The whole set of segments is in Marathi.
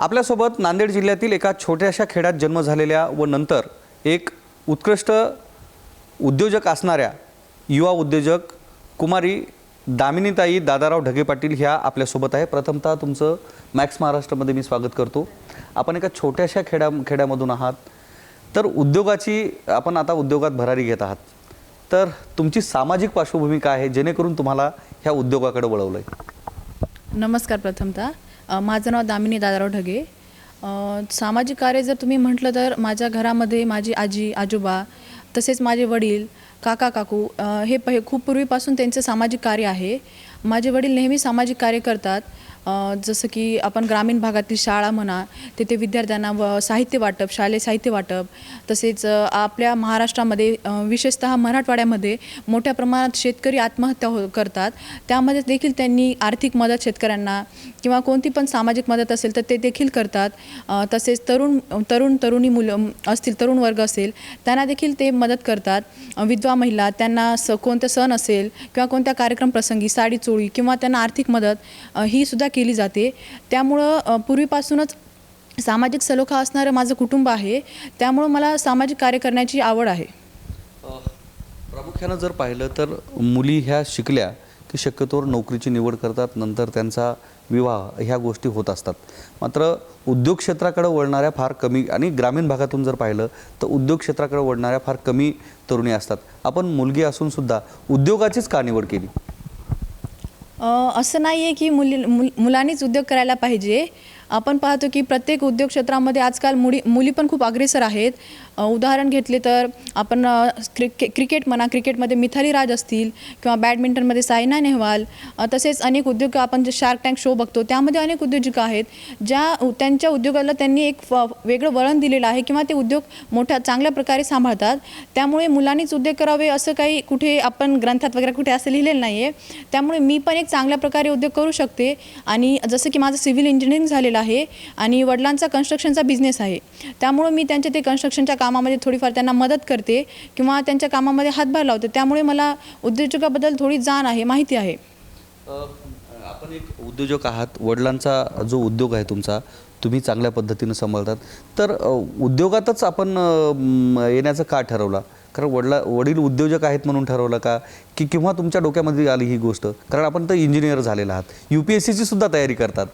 आपल्यासोबत नांदेड जिल्ह्यातील एका छोट्याशा खेड्यात जन्म झालेल्या व नंतर एक उत्कृष्ट उद्योजक असणाऱ्या युवा उद्योजक कुमारी दामिनीताई दादाराव ढगे पाटील ह्या आपल्यासोबत आहे. प्रथमतः तुमचं मॅक्स महाराष्ट्रामध्ये मी स्वागत करतो. आपण एका छोट्याशा खेड्या खेड्यामधून आहात. तर उद्योगाची आपण आता उद्योगात भरारी घेत आहात. तर तुमची सामाजिक पार्श्वभूमी काय आहे? जेणेकरून तुम्हाला ह्या उद्योगाकडे वळवलं आहे नमस्कार प्रथमतः. माझं नाव दामिनी दादाराव ढगे. सामाजिक कार्य जर तुम्ही म्हटलं तर माझ्या घरामध्ये माझी आजी आजोबा तसेच माझे वडील काका काकू हे पहि खूप पूर्वीपासून त्यांचं सामाजिक कार्य आहे. माझे वडील नेहमी सामाजिक कार्य करतात. जसं की आपण ग्रामीण भागातील शाळा म्हणा तेथे विद्यार्थ्यांना व साहित्य वाटप शालेय साहित्य वाटप तसेच आपल्या महाराष्ट्रामध्ये विशेषतः मराठवाड्यामध्ये मोठ्या प्रमाणात शेतकरी आत्महत्या हो करतात. त्यामध्ये देखील त्यांनी आर्थिक मदत शेतकऱ्यांना किंवा कोणती पण सामाजिक मदत असेल तर ते देखील करतात. तसेच तरुण तरुण तरुणी मुलं असतील तरुण वर्ग असेल त्यांना देखील ते मदत करतात. विधवा महिला त्यांना स कोणता सण असेल किंवा कोणत्या कार्यक्रम प्रसंगी साडी चोळी किंवा त्यांना आर्थिक मदत ही सुद्धा केली जाते. त्यामुळं पूर्वीपासूनच सामाजिक सलोखा असणारं माझं कुटुंब आहे. त्यामुळं मला सामाजिक कार्य करण्याची आवड आहे. प्रामुख्यानं जर पाहिलं तर मुली ह्या शिकल्या की शक्यतोवर नोकरीची निवड करतात नंतर त्यांचा विवाह ह्या गोष्टी होत असतात. मात्र उद्योग क्षेत्राकडे वळणाऱ्या फार कमी आणि ग्रामीण भागातून जर पाहिलं तर उद्योग क्षेत्राकडे वळणाऱ्या फार कमी तरुणी असतात. आपण मुलगी असूनसुद्धा उद्योगाचीच का निवड केली? असं नाही आहे की मुली मुल मुलांनीच उद्योग करायला पाहिजे. आपण पाहतो की प्रत्येक उद्योग क्षेत्रामध्ये आजकाल मुली मुली पण खूप अग्रेसर आहेत. उदाहरण घेतले तर आपण क्रिके क्रिकेट म्हणा क्रिकेटमध्ये मिथाली राज असतील किंवा बॅडमिंटनमध्ये सायना नेहवाल तसेच अनेक उद्योग आपण जे शार्क टँक शो बघतो त्यामध्ये अनेक उद्योजिका आहेत ज्या उ- त्यांच्या उद्योगाला त्यांनी एक फ- वेगळं वळण दिलेलं आहे किंवा ते उद्योग मोठ्या चांगल्या प्रकारे सांभाळतात. त्यामुळे मुलांनीच उद्योग करावे असं काही कुठे आपण ग्रंथात वगैरे कुठे असं लिहिलेलं नाही आहे त्यामुळे मी पण एक चांगल्या प्रकारे उद्योग करू शकते आणि जसं की माझं सिव्हिल इंजिनिअरिंग झालेलं आहे आणि वडिलांचा कन्स्ट्रक्शनचा बिझनेस आहे. त्यामुळं मी त्यांच्या ते कन्स्ट्रक्शनच्या काम कामामध्ये थोडीफार त्यांना मदत करते किंवा त्यांच्या कामामध्ये हातभार लावते. त्यामुळे मला उद्योजकाबद्दल थोडी जाण आहे माहिती आहे. आपण एक उद्योजक आहात. वडिलांचा जो उद्योग आहे तुमचा तुम्ही चांगल्या पद्धतीनं सांभाळतात. तर उद्योगातच आपण येण्याचं का ठरवलं? कारण वडला वडील उद्योजक आहेत म्हणून ठरवलं का? की किंवा तुमच्या डोक्यामध्ये आली ही गोष्ट? कारण आपण तर इंजिनियर झालेला आहात. यू पी एस सीची सुद्धा तयारी करतात.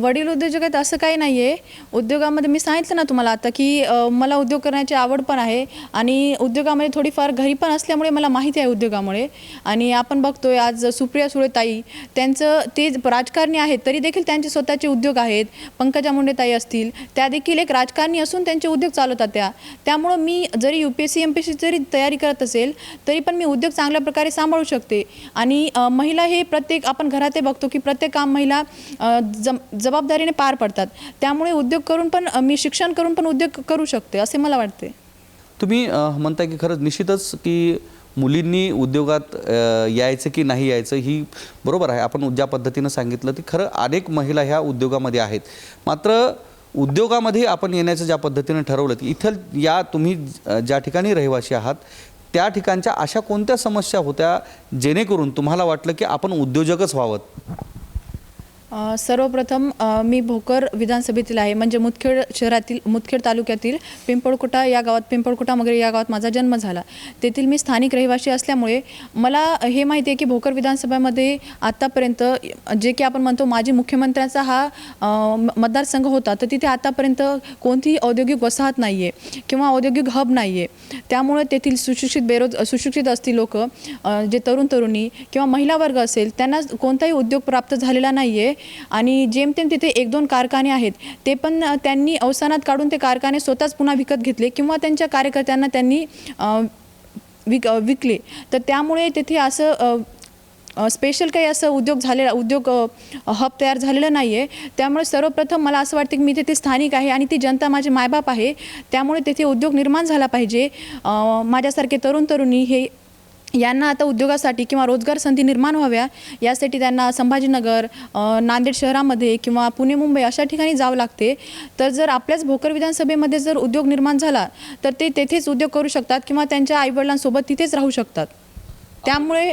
वडील उद्योजक आहेत असं काही नाही आहे उद्योगामध्ये मी सांगितलं ना तुम्हाला आता की मला उद्योग करण्याची आवड पण आहे आणि उद्योगामध्ये थोडीफार घरी पण असल्यामुळे मला माहिती आहे उद्योगामुळे. आणि आपण बघतोय आज सुप्रिया सुळेताई त्यांचं ते राजकारणी आहेत तरी देखील त्यांचे स्वतःचे उद्योग आहेत. पंकजा मुंडे ताई असतील त्या देखील एक राजकारणी असून त्यांचे उद्योग चालवतात त्या. त्यामुळं मी जरी U P S C M P S C जरी तयारी करत असेल तरी पण मी उद्योग चांगल्या प्रकारे सांभाळू शकते. आणि महिला हे प्रत्येक आपण घरात बघतो की प्रत्येक काम महिला जम जबाबदारीने पार पडतात. त्यामुळे उद्योग करून पण मी शिक्षण करून पण उद्योग करू शकते असे मला वाटते. तुम्ही म्हणताय की खरंच निश्चितच की मुलींनी उद्योगात यायचं की नाही यायचं ही बरोबर आहे. आपण ज्या पद्धतीनं सांगितलं ती खरं अनेक महिला ह्या उद्योगामध्ये आहेत. मात्र उद्योगामध्ये आपण येण्याचं ज्या पद्धतीनं ठरवलं की इथं या तुम्ही ज्या ठिकाणी रहिवासी आहात त्या ठिकाणच्या अशा कोणत्या समस्या होत्या जेणेकरून तुम्हाला वाटलं की आपण उद्योजकच व्हावं? सर्वप्रथम मी भोकर विधानसभेतील आहे. म्हणजे मुदखेड शहरातील मुदखेड तालुक्यातील पिंपळकुटा या गावात पिंपळकुटा वगैरे या गावात माझा जन्म झाला. तेथील मी स्थानिक रहिवासी असल्यामुळे मला हे माहिती आहे की भोकर विधानसभेमध्ये आत्तापर्यंत जे की आपण म्हणतो माजी मुख्यमंत्र्यांचा हा मतदारसंघ होता तर तिथे आत्तापर्यंत कोणतीही औद्योगिक वसाहत नाही आहे किंवा औद्योगिक हब नाही आहे त्यामुळे तेथील सुशिक्षित बेरोज सुशिक्षित असतील लोक जे तरुण तरुणी किंवा महिला वर्ग असेल त्यांना कोणताही उद्योग प्राप्त झालेला नाही आहे आणि जेमतेम तिथे एक दोन कारखाने आहेत ते पण त्यांनी अवसानात काढून ते कारखाने स्वतःच पुन्हा विकत घेतले किंवा त्यांच्या कार्यकर्त्यांना त्यांनी विक विकले. तर त्यामुळे तिथे असं स्पेशल काही असं उद्योग झालेला उद्योग हब तयार झालेलं नाही आहे त्यामुळे सर्वप्रथम मला असं वाटतं की मी तिथे स्थानिक आहे आणि ती जनता माझे मायबाप आहे. त्यामुळे तिथे उद्योग निर्माण झाला पाहिजे. माझ्यासारखे तरुण तरुणी हे यांना आता उद्योगासाठी किंवा रोजगार संधी निर्माण व्हाव्या यासाठी त्यांना संभाजीनगर नांदेड शहरामध्ये किंवा पुणे मुंबई अशा ठिकाणी जावं लागते. तर जर आपल्याच भोकर विधानसभेमध्ये जर उद्योग निर्माण झाला तर ते तेथेच उद्योग करू शकतात किंवा त्यांच्या आईवडिलांसोबत तिथेच राहू शकतात. त्यामुळे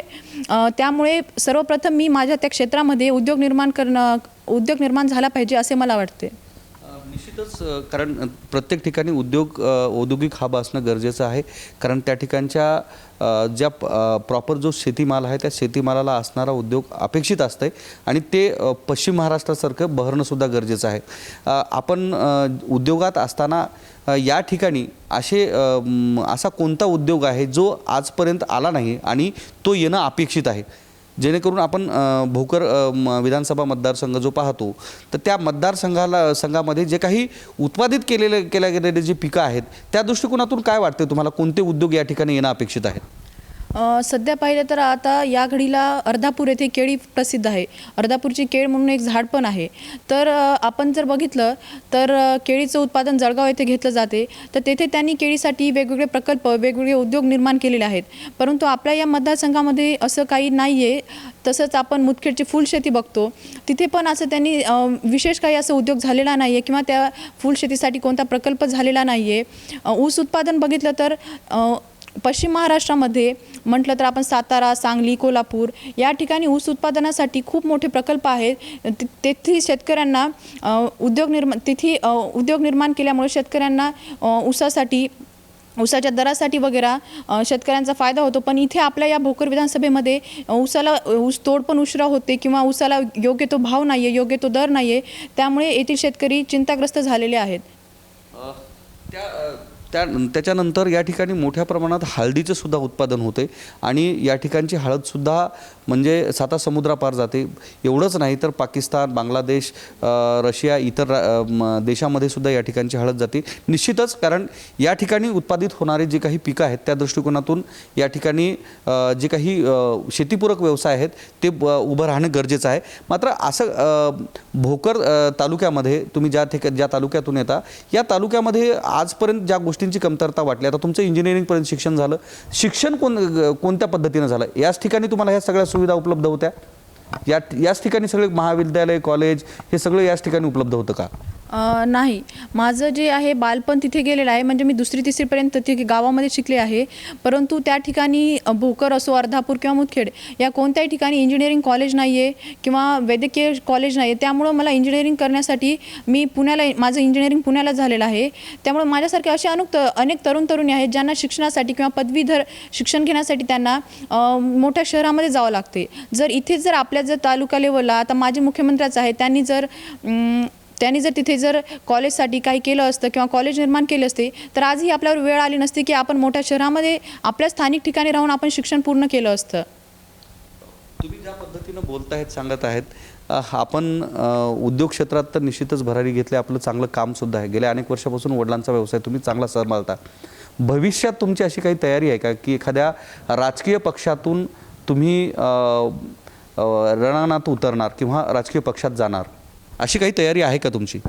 त्यामुळे सर्वप्रथम मी माझ्या त्या क्षेत्रामध्ये उद्योग निर्माण करणं उद्योग निर्माण झाला पाहिजे असे मला वाटते. निश्चितच कारण प्रत्येक ठिकाणी उद्योग औद्योगिक हब असणं गरजेचं आहे. कारण त्या ठिकाणच्या ज्या प्रॉपर जो शेतीमाल आहे त्या शेतीमालाला असणारा उद्योग अपेक्षित असतं आहे आणि ते पश्चिम महाराष्ट्रासारखं बहरणंसुद्धा गरजेचं आहे. आपण उद्योगात असताना या ठिकाणी असे असा कोणता उद्योग आहे जो आजपर्यंत आला नाही आणि तो येणं अपेक्षित आहे? जेणेकरून आपण भोकर म- विधानसभा मतदारसंघ जो पाहतो तर त्या मतदारसंघाला संघामध्ये जे काही उत्पादित केलेले केल्या गेलेले जे पिकं आहेत त्या दृष्टिकोनातून काय वाटते तुम्हाला? कोणते उद्योग या ठिकाणी येणं अपेक्षित आहेत सध्या पाहिलं तर आता या घडीला अर्धापूर येथे केळी प्रसिद्ध आहे. अर्धापूरची केळ म्हणून एक झाड पण आहे. तर आपण जर बघितलं तर केळीचं उत्पादन जळगाव येथे घेतलं जाते. तर तेथे त्यांनी केळीसाठी वेगवेगळे प्रकल्प वेगवेगळे उद्योग निर्माण केलेले आहेत. परंतु आपल्या या मतदारसंघामध्ये असं काही नाही आहे तसंच आपण मुदखेडची फुलशेती बघतो. तिथे पण असं त्यांनी विशेष काही असं उद्योग झालेला नाही आहे किंवा त्या फुलशेतीसाठी कोणता प्रकल्प झालेला नाही आहे ऊस उत्पादन बघितलं तर पश्चिम महाराष्ट्रामध्ये म्हटलं तर आपण सातारा सांगली कोल्हापूर या ठिकाणी ऊस उत्पादनासाठी खूप मोठे प्रकल्प आहेत. ति- तेथील शेतकऱ्यांना उद्योग निर्माण तेथी उद्योग निर्माण केल्यामुळे शेतकऱ्यांना ऊसासाठी ऊसाच्या दरासाठी वगैरे शेतकऱ्यांचा फायदा होतो. पण इथे आपल्या या भोकर विधानसभेमध्ये ऊसाला ऊस तोड पण उशिरा होते किंवा ऊसाला योग्य तो भाव नाही आहे योग्य तो दर नाही आहे त्यामुळे येथील शेतकरी चिंताग्रस्त झालेले आहेत. त्या त्या त्याच्यानंतर या ठिकाणी मोठ्या प्रमाणात हळदीचं सुद्धा उत्पादन होते आणि या ठिकाणची हळदसुद्धा म्हणजे साता समुद्रापार जाते. एवढंच नाही तर पाकिस्तान बांगलादेश रशिया इतर रा- म, देशामध्ये सुद्धा या ठिकाणची हळद जाते. निश्चितच कारण या ठिकाणी उत्पादित होणारे जे काही पिकं आहेत त्या दृष्टिकोनातून या ठिकाणी जे काही शेतीपूरक व्यवसाय आहेत ते ब- उभं राहणं गरजेचं आहे. मात्र असं भोकर तालुक्यामध्ये तुम्ही ज्या ठिका ज्या तालुक्यातून येता या तालुक्यामध्ये आजपर्यंत ज्या गोष्टींची कमतरता वाटली आता तुमचं इंजिनिअरिंगपर्यंत शिक्षण झालं. शिक्षण कोण कोणत्या पद्धतीनं झालं? याच ठिकाणी तुम्हाला ह्या सगळ्या सुविधा उपलब्ध होत्या? या याच ठिकाणी सगळे महाविद्यालय कॉलेज हे सगळं याच ठिकाणी उपलब्ध होतं का? नाही. माझं जे आहे बालपण तिथे गेलेलं आहे. म्हणजे मी दुसरी तिसरीपर्यंत तिथे गावामध्ये शिकले आहे. परंतु त्या ठिकाणी भोकर असो अर्धापूर किंवा मुदखेड या कोणत्याही ठिकाणी इंजिनिअरिंग कॉलेज नाही आहे किंवा वैद्यकीय कॉलेज नाही आहे त्यामुळं मला इंजिनिअरिंग करण्यासाठी मी पुण्याला माझं इंजिनिअरिंग पुण्याला झालेलं आहे. त्यामुळे माझ्यासारखे असे अनेक अनेक तरुण तरुणी आहेत ज्यांना शिक्षणासाठी किंवा पदवीधर शिक्षण घेण्यासाठी त्यांना मोठ्या शहरामध्ये जावं लागते. जर इथेच जर आपल्या जर तालुका लेवलला आता माझे मुख्यमंत्र्याच आहे त्यांनी जर त्यांनी जर तिथे जर कॉलेजसाठी काही केलं असतं किंवा कॉलेज निर्माण केले असते तर आजही आपल्यावर वेळ आली नसती की आपण मोठ्या शहरामध्ये आपल्या स्थानिक ठिकाणी राहून आपण शिक्षण पूर्ण केलं असतं. तुम्ही ज्या पद्धतीनं बोलत आहेत सांगत आहेत आपण उद्योग क्षेत्रात तर निश्चितच भरारी घेतली आपलं चांगलं कामसुद्धा आहे. गेल्या अनेक वर्षापासून वडिलांचा व्यवसाय तुम्ही चांगला सांभाळता भविष्यात तुमची अशी काही तयारी आहे का की एखाद्या राजकीय पक्षातून तुम्ही रणांगणात उतरणार किंवा राजकीय पक्षात जाणार? अशी काही तयारी आहे का तुमची?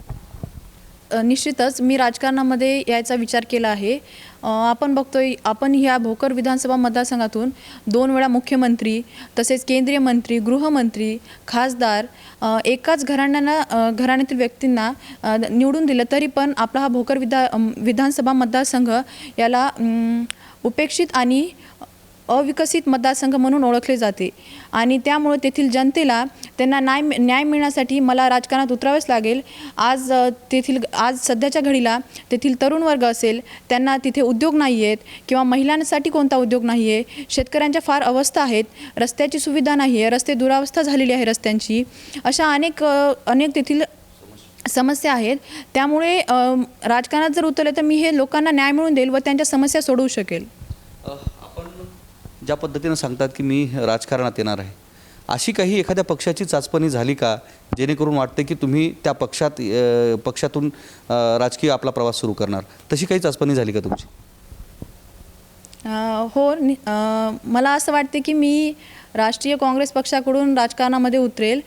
निश्चितच. मी राजकारणामध्ये यायचा विचार केला आहे. आपण बघतोय आपण ह्या भोकर विधानसभा मतदारसंघातून दोन वेळा मुख्यमंत्री तसेच केंद्रीय मंत्री गृहमंत्री खासदार एकाच घराण्यांना घराण्यातील व्यक्तींना निवडून दिलं. तरी पण आपला हा भोकर विधा विधानसभा मतदारसंघ याला उपेक्षित आणि अविकसित मतदारसंघ म्हणून ओळखले जाते. आणि त्यामुळे तेथील जनतेला त्यांना न्याय न्याय मिळण्यासाठी मला राजकारणात उतरावेच लागेल. आज तेथील आज सध्याच्या घडीला तेथील तरुण वर्ग असेल त्यांना तिथे उद्योग नाही आहेत किंवा महिलांसाठी कोणता उद्योग नाही आहे शेतकऱ्यांच्या फार अवस्था आहेत रस्त्याची सुविधा नाही आहे रस्ते दुरावस्था झालेली आहे रस्त्यांची. अशा अनेक अनेक तेथील समस्या आहेत. त्यामुळे राजकारणात जर उतरले तर मी हे लोकांना न्याय मिळून देईल व त्यांच्या समस्या सोडवू शकेल. ज्या पद्धतीनं सांगतात की मी राजकारणात येणार आहे. अशी काही एखाद्या पक्षाची चाचपणी झाली का जेणेकरून वाटते की तुम्ही त्या पक्षात पक्षातून राजकीय आपला प्रवास सुरू करणार. तशी काही चाचपणी झाली का तुमची? हो नि- मला असं वाटते की मी राष्ट्रीय काँग्रेस पक्षाकडून राजकारणामध्ये उतरेल.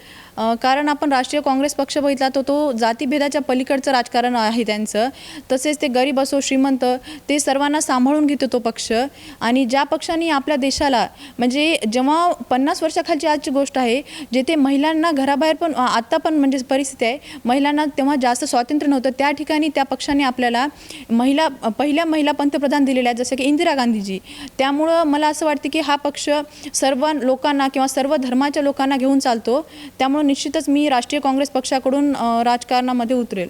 कारण आपण राष्ट्रीय काँग्रेस पक्ष बघितला तो तो जातीभेदाच्या पलीकडचं राजकारण आहे त्यांचं. तसेच ते गरीब असो श्रीमंत ते सर्वांना सांभाळून घेतो तो पक्ष. आणि ज्या पक्षाने आपल्या देशाला म्हणजे जेव्हा पन्नास वर्षाखालची आजची गोष्ट आहे जेथे महिलांना घराबाहेर पण आत्ता पण म्हणजे परिस्थिती आहे महिलांना तेव्हा जास्त स्वातंत्र्य नव्हतं त्या ठिकाणी त्या पक्षाने आपल्याला महिला पहिल्या महिला पंतप्रधान दिलेल्या आहेत जसं की इंदिरा गांधीजी. त्यामुळं मला असं वाटतं की हा पक्ष सर्व लोकांना किंवा सर्व धर्माच्या लोकांना घेऊन चालतो. त्यामुळे निश्चितच मी राष्ट्रीय काँग्रेस पक्षाकडून राजकारणामध्ये उतरेल.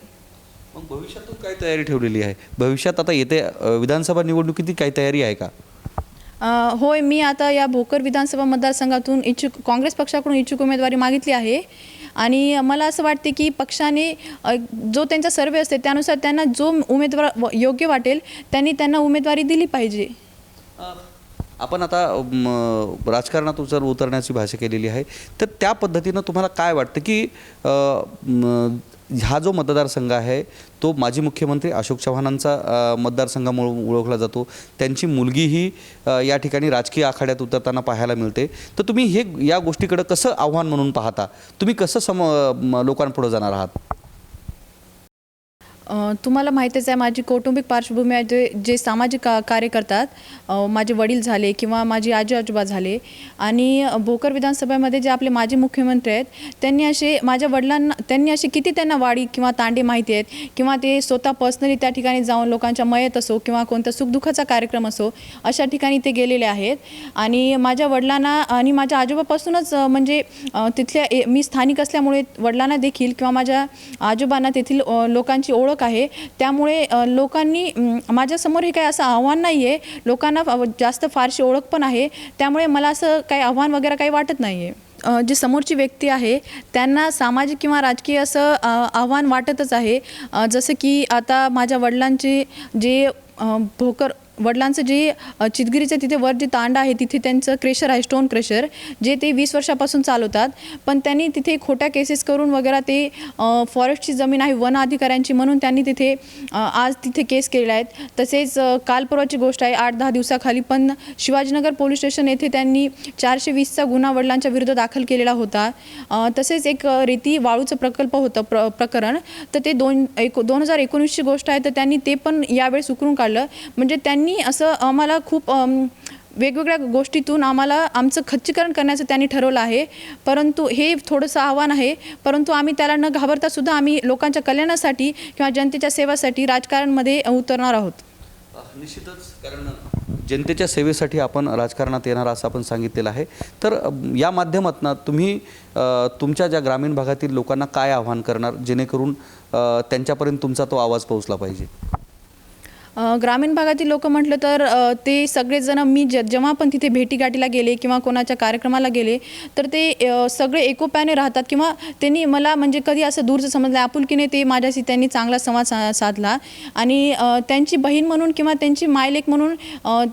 मग भविष्यातून काय तयारी ठेवलेली आहे? भविष्यात आता येते विधानसभा निवडणुकीची काही तयारी आहे का? होय मी आता या भोकर विधानसभा मतदारसंघातून इच्छुक काँग्रेस पक्षाकडून इच्छुक उमेदवारी मागितली आहे. आणि मला असं वाटते की पक्षाने जो त्यांचा सर्वे असते त्यानुसार त्यांना जो उमेदवार योग्य वाटेल त्यांनी त्यांना उमेदवारी दिली पाहिजे. आपण आता म, राजकारणात जर उतरण्याची भाषा केलेली आहे तर त्या पद्धतीनं तुम्हाला काय वाटतं की हा जो मतदारसंघ आहे तो माजी मुख्यमंत्री अशोक चव्हाणांचा मतदारसंघामुळे मतदारसंघ म्हणून ओळखला जातो. त्यांची मुलगीही या ठिकाणी राजकीय आखाड्यात उतरताना पाहायला मिळते. तर तुम्ही हे या गोष्टीकडं कसं आव्हान म्हणून पाहता? तुम्ही कसं सम म, लोकांपुढं जाणार आहात? तुम्हाला माहितीच आहे माझी कौटुंबिक पार्श्वभूमी आहे जे जे सामाजिक का कार्य करतात माझे वडील झाले किंवा माझी आजी आजोबा झाले आणि भोकर विधानसभेमध्ये जे आपले माजी मुख्यमंत्री आहेत त्यांनी असे माझ्या वडिलांना त्यांनी असे किती त्यांना वाडी किंवा तांडे माहिती आहेत किंवा ते स्वतः पर्सनली त्या ठिकाणी जाऊन लोकांच्या मयत असो किंवा कोणता सुखदुःखाचा कार्यक्रम असो अशा ठिकाणी ते गेलेले आहेत. आणि माझ्या वडिलांना आणि माझ्या आजोबापासूनच म्हणजे तिथल्या ए- मी स्थानिक असल्यामुळे वडिलांना देखील किंवा माझ्या आजोबांना तेथील लोकांची ओळख आहे. त्यामुळे लोकांनी माझ्यासमोर हे काही असं आव्हान नाही आहे लोकांना जास्त फारशी ओळख पण आहे. त्यामुळे मला असं काही आव्हान वगैरे काही वाटत नाही आहे जी समोरची व्यक्ती आहे त्यांना सामाजिक किंवा राजकीय असं आव्हान वाटतच आहे. जसं की आता माझ्या वडिलांचे जे भोकर वडिलांचं जे चितगिरीचं तिथे वर जे तांडा आहे तिथे त्यांचं क्रेशर आहे स्टोन क्रेशर जे ते वीस वर्षापासून चालवतात. पण त्यांनी तिथे खोट्या केसेस करून वगैरे ते फॉरेस्टची जमीन आहे वन अधिकाऱ्यांची म्हणून त्यांनी तिथे आज तिथे केस केलेल्या आहेत. तसेच कालपर्वाची काल परवाची गोष्ट आहे आठ दहा दिवसाखाली पण शिवाजीनगर पोलीस स्टेशन येथे त्यांनी चारशे वीसचा गुन्हा वडिलांच्या विरुद्ध दाखल केलेला होता. तसेच एक रेती वाळूचं प्रकल्प होतं प्र प्रकरण. तर ते दोन एक दोन हजार एकोणीसची गोष्ट आहे तर त्यांनी ते पण यावेळेस उकरून काढलं. म्हणजे त्यांनी असं आम्हाला खूप वेगवेगळ्या गोष्टीतून आम्हाला आमचं खच्चीकरण करण्याचं त्यांनी ठरवलं आहे. परंतु हे थोडंसं आव्हान आहे. परंतु आम्ही त्याला न घाबरतासुद्धा आम्ही लोकांच्या कल्याणासाठी किंवा जनतेच्या सेवासाठी राजकारणमध्ये उतरणार आहोत. निश्चितच कारण जनतेच्या सेवेसाठी आपण राजकारणात येणार असं आपण सांगितलेलं आहे. तर या माध्यमातून तुम्ही तुमच्या ज्या ग्रामीण भागातील लोकांना काय आव्हान करणार जेणेकरून त्यांच्यापर्यंत तुमचा तो आवाज पोहोचला पाहिजे? ग्रामीण भागातील लोक म्हटलं तर ते सगळेजण मी ज जेव्हा पण तिथे भेटीगाठीला गेले किंवा कोणाच्या कार्यक्रमाला गेले तर ते सगळे एकोप्याने राहतात किंवा त्यांनी मला म्हणजे कधी असं दूरचं समजलं आपुलकीने ते माझ्याशी त्यांनी चांगला संवाद सा साधला. आणि त्यांची बहीण म्हणून किंवा त्यांची मायलेक म्हणून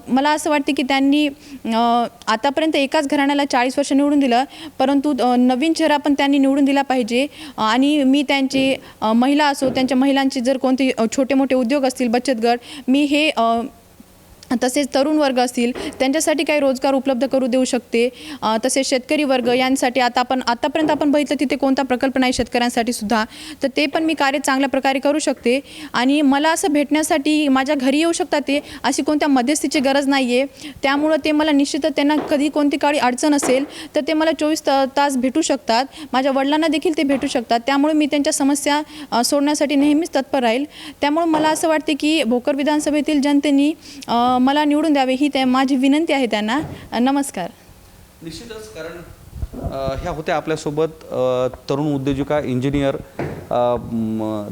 मला असं वाटते की त्यांनी आतापर्यंत एकाच घराण्याला चाळीस वर्ष निवडून दिलं परंतु नवीन चेहरा पण त्यांनी निवडून दिला पाहिजे. आणि मी त्यांचे महिला असो त्यांच्या महिलांचे जर कोणते छोटे मोठे उद्योग असतील बचत गट मी हे तसेच तरुण वर्ग असतील त्यांच्यासाठी काही रोजगार उपलब्ध करू देऊ शकते. तसेच शेतकरी वर्ग यांसाठी आता आपण आतापर्यंत आपण बघितलं तिथे कोणता प्रकल्प नाही शेतकऱ्यांसाठी सुद्धा. तर ते पण मी कार्य चांगल्या प्रकारे करू शकते. आणि मला असं भेटण्यासाठी माझ्या घरी येऊ शकतात ते अशी कोणत्या मध्यस्थीची गरज नाही आहे त्यामुळं ते मला निश्चितच त्यांना कधी कोणती काळी अडचण असेल तर ते मला चोवीस तास भेटू शकतात. माझ्या वडिलांना देखील ते भेटू शकतात. त्यामुळे मी त्यांच्या समस्या सोडण्यासाठी नेहमीच तत्पर राहील. त्यामुळे मला असं वाटते की भोकर विधानसभेतील जनतेने मला निवडून द्यावे ही त्या माझी विनंती आहे त्यांना. नमस्कार. निश्चितच कारण ह्या होत्या आपल्यासोबत तरुण उद्योजिका इंजिनियर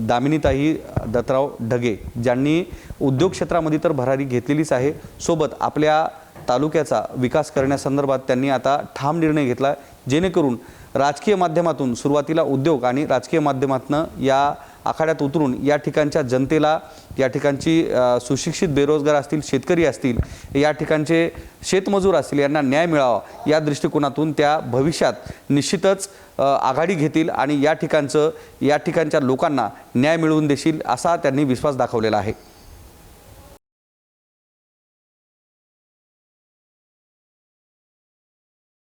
दामिनीताई दत्तराव ढगे ज्यांनी उद्योग क्षेत्रामध्ये तर भरारी घेतलेलीच आहे. सोबत आपल्या तालुक्याचा विकास करण्यासंदर्भात त्यांनी आता ठाम निर्णय घेतला जेणेकरून राजकीय माध्यमातून सुरुवातीला उद्योग आणि राजकीय माध्यमातून या आखाड्यात उतरून या ठिकाणच्या जनतेला या ठिकाणची सुशिक्षित बेरोजगार असतील शेतकरी असतील या ठिकाणचे शेतमजूर असतील यांना न्याय मिळावा या दृष्टिकोनातून त्या भविष्यात निश्चितच आघाडी घेतील आणि या ठिकाणचं या ठिकाणच्या लोकांना न्याय मिळवून देशील असा त्यांनी विश्वास दाखवलेला आहे.